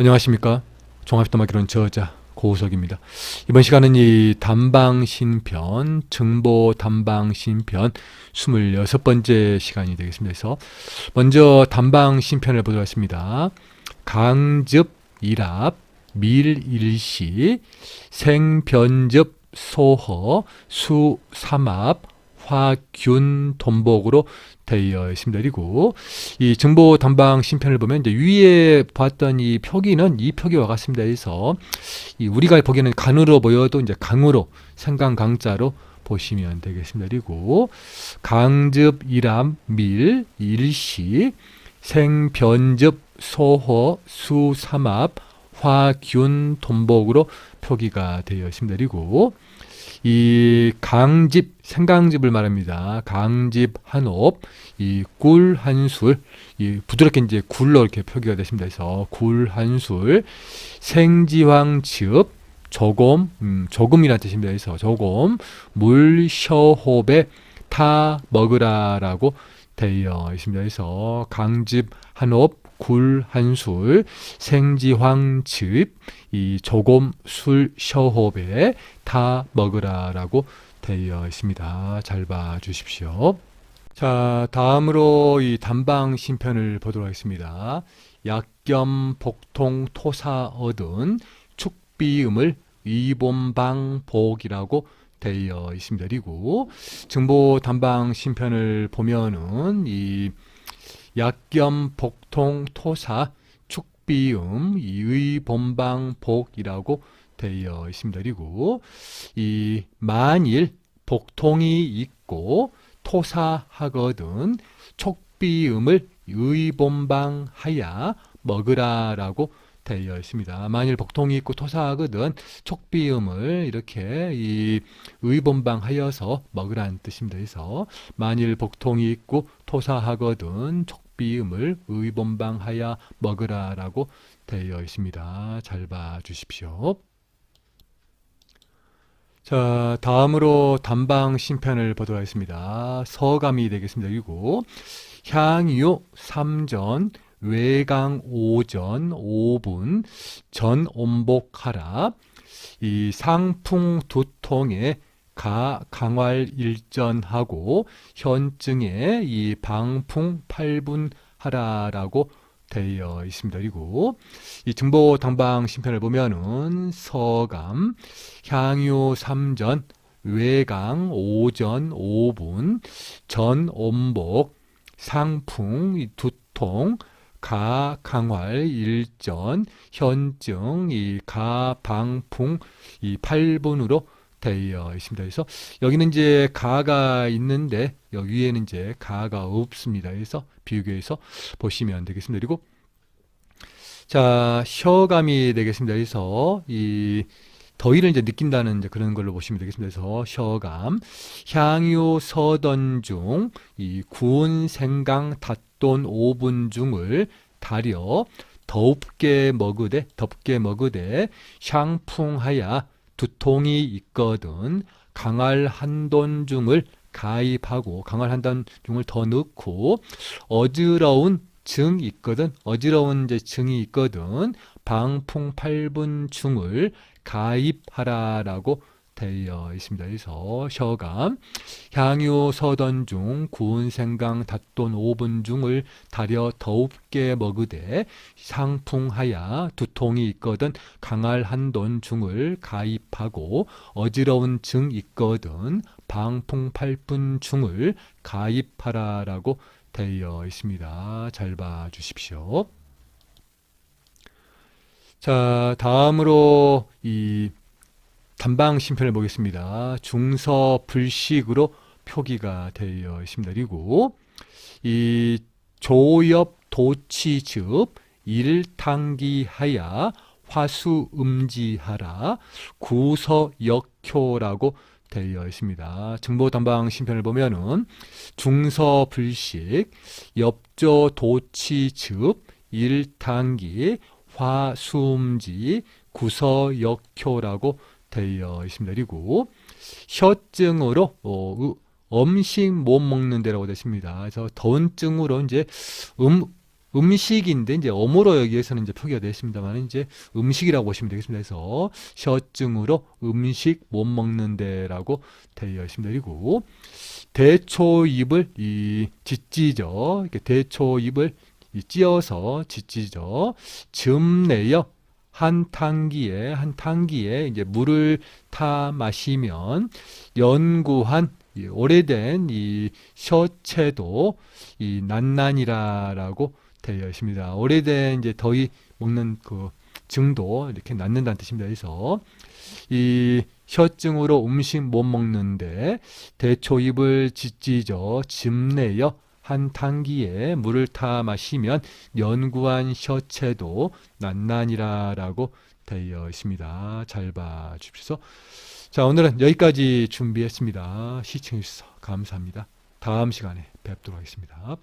안녕하십니까. 종합도마기론 저자 고우석입니다. 이번 시간은 이 담방신편, 증보 담방신편 26번째 시간이 되겠습니다. 그래서 먼저 담방신편을 보도록 하겠습니다. 강즙 일합, 밀일시, 생변즙 소허, 수삼합, 화균 돈복으로 되어 있습니다. 그리고 이 정보 담방 심편을 보면 이제 위에 봤던 이 표기는 이 표기와 같습니다. 그래서 이 우리가 보기에는 간으로 보여도 이제 강으로 생강 강자로 보시면 되겠습니다. 그리고 강즙 일암 밀 일시 생변즙 소호 수삼합 화균 돈복으로 표기가 되어 있습니다. 그리고 이 강집 생강즙을 말합니다. 강집 한옵, 이 꿀 한술, 이 부드럽게 이제 굴로 이렇게 표기가 됐습니다. 그래서 굴 한술, 생지황즙, 조금, 음, 조금이라는 뜻입니다. 그래서 조금 물 셔홉에 타 먹으라라고 되어 있습니다. 그래서 강즙 한옵, 굴 한 술, 생지황즙, 이 조금 술 셔홉에 다 먹으라라고 되어 있습니다. 잘 봐주십시오. 자, 다음으로 이 담방 신편을 보도록 하겠습니다. 약겸 복통 토사 얻은 축비음을 위본방 복이라고 되어 있습니다. 그리고 증보 담방 신편을 보면은 이 약겸 복통 토사 축비음 이의 본방 복이라고 되어 있습니다. 그리고 이 만일 복통이 있고 토사하거든 촉비음을 의본방하야 먹으라라고 되어 있습니다. 만일 복통이 있고 토사하거든 촉비음을 이렇게 이 의본방하여서 먹으라는 뜻입니다. 그래서 만일 복통이 있고 토사하거든 촉비음을 의본방하여 먹으라라고 되어 있습니다. 잘 봐주십시오. 자, 다음으로 담방 심편을 보도록 하겠습니다. 서감이 되겠습니다. 그리고 향유 3전, 외강 5전, 5분, 전 온복하라. 이 상풍 두 통에 가 강활 일전하고 현증에 이 방풍 8분 하라라고 되어 있습니다. 그리고 이 증보 당방 심편을 보면은 서감, 향유 3전, 외강 5전 5분, 전 온복, 상풍 이 두통, 가 강활 일전, 현증 이 가 방풍 이 8분으로 되어 있습니다. 그래서 여기는 이제 가가 있는데 여기 위에는 이제 가가 없습니다. 그래서 비교해서 보시면 되겠습니다. 그리고 자 셔감이 되겠습니다. 그래서 이 더위를 이제 느낀다는 이제 그런 걸로 보시면 되겠습니다. 그래서 셔감, 향유 서던 중 이 구운 생강 닷돈 5분 중을 다려 더웁게 먹으되 덥게 먹으되 샹풍하야 두통이 있거든 강할 한돈 중을 가입하고 강할 한돈 중을 더 넣고 어지러운 증 있거든 어지러운 이제 증이 있거든 방풍 8분 중을 가입하라라고 되어 있습니다. 그래서 셔감 향유 서던 중 구운 생강 닷돈 5분 중을 다려 더웁게 먹으되 상풍하야 두통이 있거든 강할 한돈 중을 가입하고 어지러운 증 있거든 방풍 8분 중을 가입하라라고 되어 있습니다. 잘 봐 주십시오. 자, 다음으로 이 단방 심편을 보겠습니다. 중서 불식으로 표기가 되어 있습니다. 그리고 이 조엽 도치즙 일탕기하야 화수음지하라 구서역효라고 되어 있습니다. 정보담방 심편을 보면은 중서불식, 엽조 도치즙, 일탕기, 화수음지, 구서역효라고 되어 있습니다. 그리고 혀증으로 어, 으- 음식 못 먹는 데라고 되십니다. 그래서 더운증으로 이제 음 음식인데 이제 어무로 여기에서는 이제 표기가 되어 있습니다만 이제 음식이라고 보시면 되겠습니다. 그래서 셔증으로 음식 못 먹는 데라고 되어 있습니다. 그리고 대초입을 이 짓지죠. 이렇게 대초입을 이 찧어서 짓지죠. 즈음내여 한 탕기에 한 탕기에 이제 물을 타 마시면 연구한 이 오래된 이 셔체도 이 난난이라라고 되어 있습니다. 오래된 이제 더위 먹는 그 증도 이렇게 낫는다는 뜻입니다. 그래서 이 혀증으로 음식 못 먹는데 대초입을 짓지져 즙내여 한 단기에 물을 타 마시면 연구한 셔체도 난난이라라고 되어 있습니다. 잘 봐주십시오. 자 오늘은 여기까지 준비했습니다. 시청해주셔서 감사합니다. 다음 시간에 뵙도록 하겠습니다.